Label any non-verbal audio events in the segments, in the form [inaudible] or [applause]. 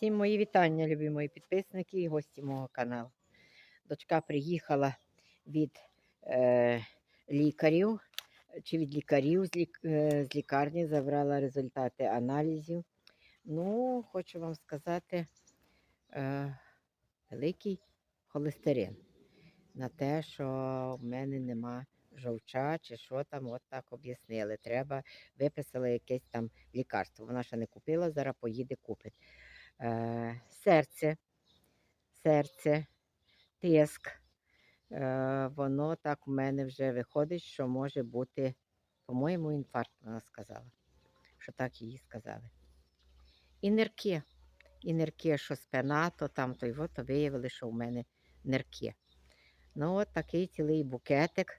Всім мої вітання, любі мої підписники і гості мого каналу. Дочка приїхала від е, лікарів чи від лікарів з, лік, е, з лікарні, забрала результати аналізів. Ну, хочу вам сказати, е, великий холестерин на те, що в мене нема жовча чи що там, от так об'яснили. Треба, виписали якесь там лікарство. Вона ще не купила, зараз поїде купить. Е, серце, серце, тиск. Е, воно так у мене вже виходить, що може бути, по-моєму, інфаркт, вона сказала. Що так їй сказали. І нирки. І нирки, що спина, то там, то й от, то виявили, що у мене нирки. Ну, от такий цілий букетик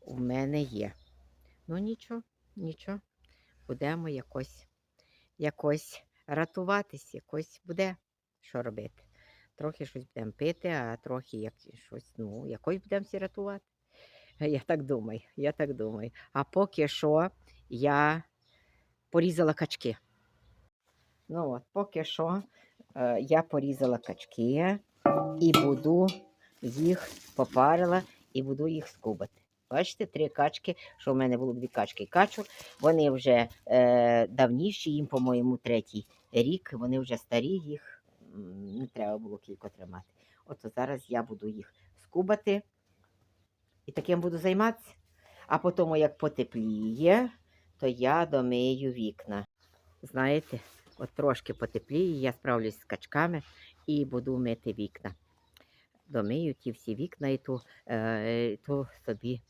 у мене є. Ну, нічого, нічого. Будемо якось, якось рятуватись, якось буде що робити. Трохи щось будемо пити, а трохи як щось, ну, якось будемо всі рятувати. [laughs] Я так думаю, я так думаю. А поки що я порізала качки. Ну от, поки що е, я порізала качки і буду їх попарила і буду їх скубати. Бачите, три качки, що в мене було дві качки качок. Вони вже е, давніші, їм, по-моєму, третій рік. Вони вже старі, їх не треба було кілько тримати. От зараз я буду їх скубати і таким буду займатися. А потім, як потепліє, то я домию вікна. Знаєте, от трошки потепліє, я справлюсь з качками і буду мити вікна. Домию ті всі вікна і ту, е, ту собі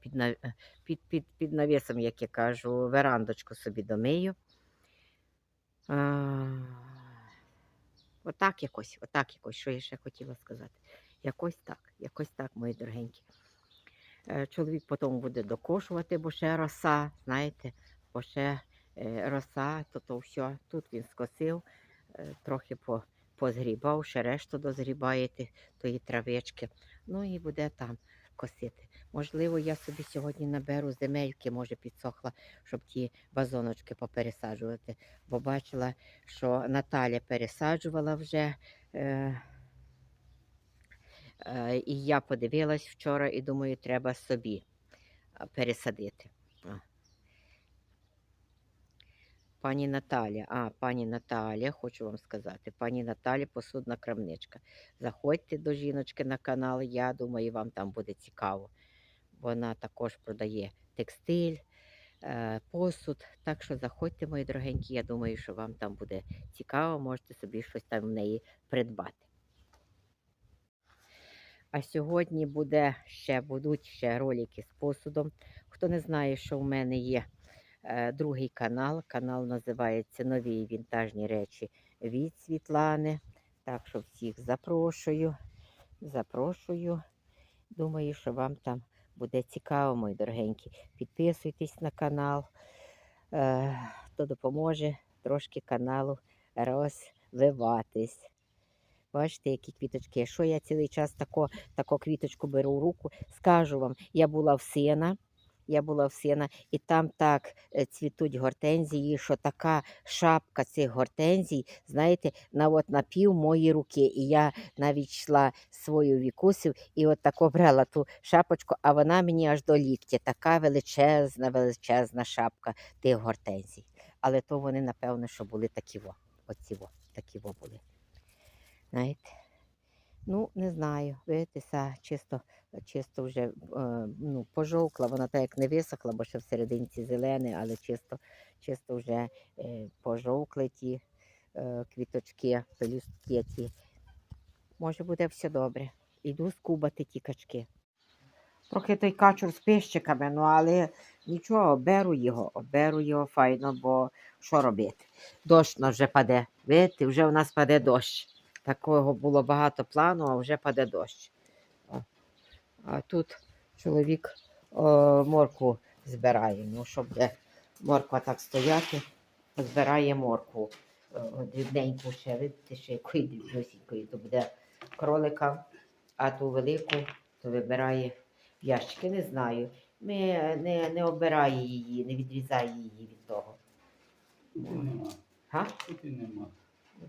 під, е, під, під, під навісом, як я кажу, верандочку собі домию. Отак якось, отак якось, що я ще хотіла сказати. Якось так, якось так, мої дорогенькі. Е, Чоловік потім буде докошувати, бо ще роса, знаєте, бо ще е, роса, то то все. Тут він скосив, е, трохи по, позгрібав, ще решту дозгрібаєте тої травички. Ну і буде там косити. Можливо, я собі сьогодні наберу земельки, може підсохла, щоб ті вазоночки попересаджувати. Бо бачила, що Наталя пересаджувала вже. Е, е, і я подивилась вчора і думаю, треба собі пересадити. Пані Наталя, а, пані Наталя, хочу вам сказати, пані Наталя, посудна крамничка. Заходьте до жіночки на канал, я думаю, вам там буде цікаво. Вона також продає текстиль, е, посуд. Так що заходьте, мої дорогенькі, я думаю, що вам там буде цікаво, можете собі щось там в неї придбати. А сьогодні буде ще, будуть ще ролики з посудом. Хто не знає, що в мене є е, другий канал. Канал називається Нові вінтажні речі від Світлани. Так що всіх запрошую. Запрошую. Думаю, що вам там буде цікаво, мої дорогенькі. Підписуйтесь на канал, е, то допоможе трошки каналу розвиватись. Бачите, які квіточки. Що я цілий час тако, тако квіточку беру в руку, скажу вам, я була в сина, я була в сина, і там так е, цвітуть гортензії, що така шапка цих гортензій, знаєте, на от на пів мої руки. І я навіть йшла свою вікусю і от тако брала ту шапочку, а вона мені аж до ліктя. Така величезна, величезна шапка тих гортензій. Але то вони, напевно, що були такі во. Оці во, такі во були. Знаєте? Ну, не знаю. Видите, чисто, чисто вже е, ну, пожовкла, вона так як не висохла, бо ще всерединці зелене, але чисто, чисто вже е, пожовкли ті е, квіточки, пелюстки ті. Може буде все добре. Іду скубати ті качки. Трохи той качур з пищиками, ну але нічого, беру його, беру його файно, бо що робити? Дощ вже паде. Видите, вже у нас паде дощ. Такого було багато плану, а вже паде дощ. О. А тут чоловік о, моркву збирає. Ну, щоб де морква так стояти, збирає моркву. Дрібненьку ще, видите, ще якої дрібнюсінької, то буде кролика, а ту велику, то вибирає ящики. Не знаю. Ми не, не обирає її, не відрізає її від того. Тут і нема. Га? Тут і нема.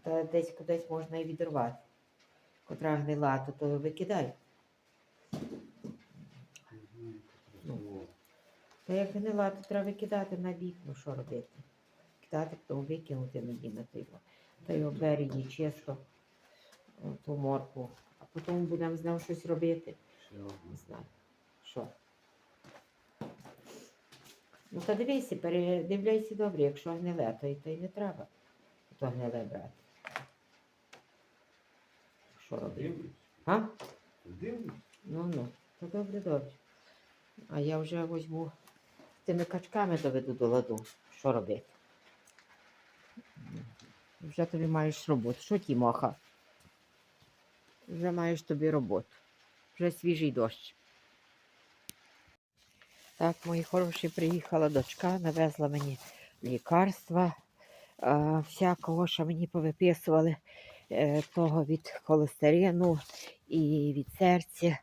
Та десь кудись можна і відрвати. Котра гнила, то, то викидай. Ну. Та як гнила, то треба викидати на бік, ну що робити? Кидати, то викинути на на тиво. Та й обері її чисто, ту морку. А потім будемо з ним щось робити. Не знаю. Що? Ну та дивися, передивляйся добре, якщо гниле, то й, то й не треба. То гниле брати. Що робити? А? Ну ну, то добре, добре. А я вже возьму тими качками доведу до ладу. Що робити? Вже тобі маєш роботу. Що ті моха? Вже маєш тобі роботу. Вже свіжий дощ. Так, мої хороші, приїхала дочка, навезла мені лікарства, всякого, що мені повиписували, того від холестерину, і від серця,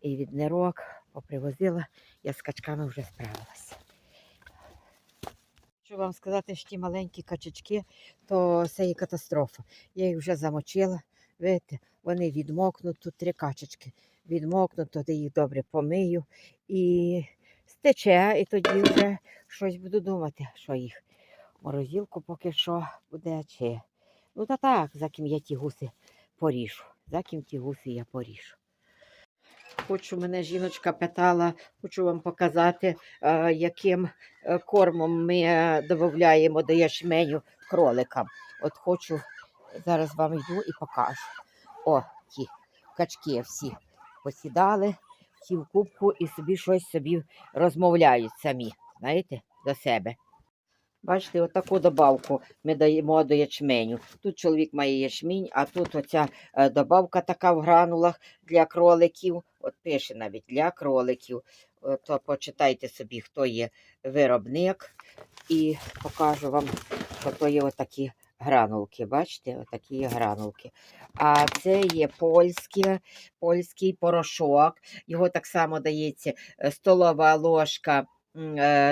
і від нирок. Попривозила, я з качками вже справилася. Хочу вам сказати, що ті маленькі качечки, то це є катастрофа. Я їх вже замочила. Видите, вони відмокнуть, тут три качечки. Відмокнуть, тоді їх добре помию і стече, і тоді вже щось буду думати, що їх. Морозилку поки що буде чи. Ну та так, за ким я ті гуси поріжу. За ким ті гуси я поріжу. Хочу, мене жіночка питала, хочу вам показати, е, яким е, кормом ми е, додаємо до ячменю кроликам. От хочу, зараз вам йду і покажу. О, ті качки всі посідали, всі в кубку і собі щось собі розмовляють самі, знаєте, до себе. Бачите, отаку добавку ми даємо до ячменю. Тут чоловік має ячмінь, а тут оця е, добавка така в гранулах для кроликів. От пише навіть для кроликів. То почитайте собі, хто є виробник, і покажу вам, що є отакі гранулки. Бачите, отакі є гранулки. А це є польське, польський порошок. Його так само дається е, столова ложка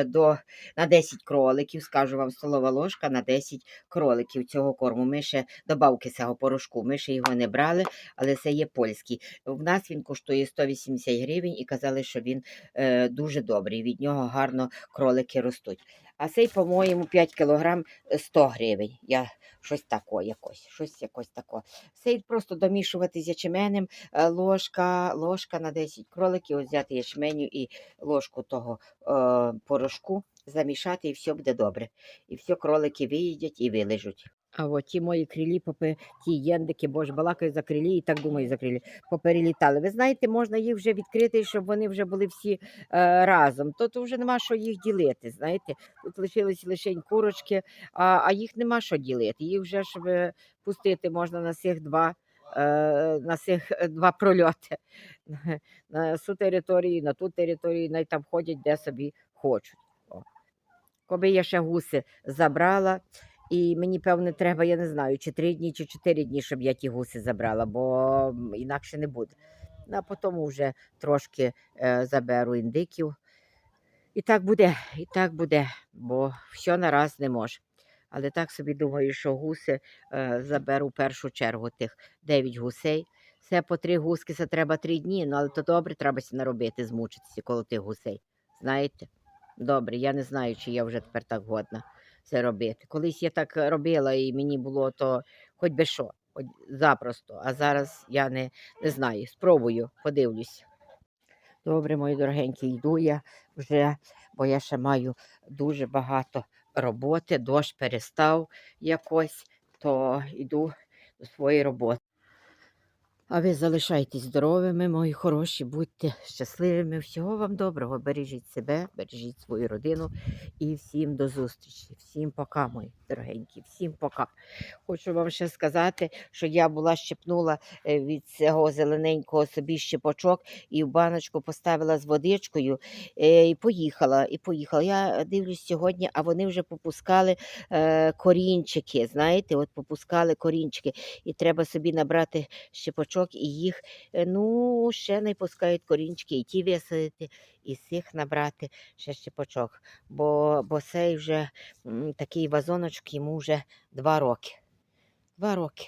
до, на 10 кроликів. Скажу вам, столова ложка на 10 кроликів цього корму. Ми ще добавки цього порошку. Ми ще його не брали, але це є польський. В нас він коштує 180 гривень і казали, що він е, дуже добрий. Від нього гарно кролики ростуть. А цей, по-моєму, 5 кг 100 гривень. Я щось тако якось, щось якось тако. Цей просто домішувати з ячменем, е, ложка, ложка на 10 кроликів, взяти ячменю і ложку того е, порошку, замішати, і все буде добре. І все кролики виїдять і вилежуть. А от ті мої крилі, попи, ті єндики, бо ж балакаю за крилі і так думаю за крилі, поперелітали. Ви знаєте, можна їх вже відкрити, щоб вони вже були всі е, разом. То, то вже нема що їх ділити. Знаєте, тут лишились лише курочки, а, а їх нема що ділити. Їх вже щоб е, пустити можна на цих два. е, На цих е, два прольоти [laughs] на цю територію, на ту територію, най там ходять, де собі хочуть. О. Коби я ще гуси забрала, і мені, певне, треба, я не знаю, чи три дні, чи чотири дні, щоб я ті гуси забрала, бо інакше не буде. Ну, А потім вже трошки е, заберу індиків. І так буде, і так буде, бо все нараз не може. Але так собі думаю, що гуси е, заберу в першу чергу тих 9 гусей. Це по три гуски, це треба три дні, ну але то добре, треба наробити, змучитися коло тих гусей. Знаєте? Добре, я не знаю, чи я вже тепер так годна це робити. Колись я так робила, і мені було то хоч би що, хоч запросто. А зараз я не, не знаю. Спробую, подивлюсь. Добре, мої дорогенькі, йду я вже, бо я ще маю дуже багато роботи. Дощ перестав якось, то йду до своєї роботи. А ви залишайтесь здоровими, мої хороші, будьте щасливими. Всього вам доброго. Бережіть себе, бережіть свою родину і всім до зустрічі. Всім пока, мої дорогенькі, всім пока. Хочу вам ще сказати, що я була щепнула е, від цього зелененького собі щепочок і в баночку поставила з водичкою е, і поїхала. І поїхала. Я дивлюсь сьогодні, а вони вже попускали е, корінчики. Знаєте, от попускали корінчики, і треба собі набрати щепочок і їх, е, ну, ще не пускають корінчики, і ті висадити, і з цих набрати ще щепочок. Бо, бо цей вже такий вазоночок йому вже два роки. Два роки.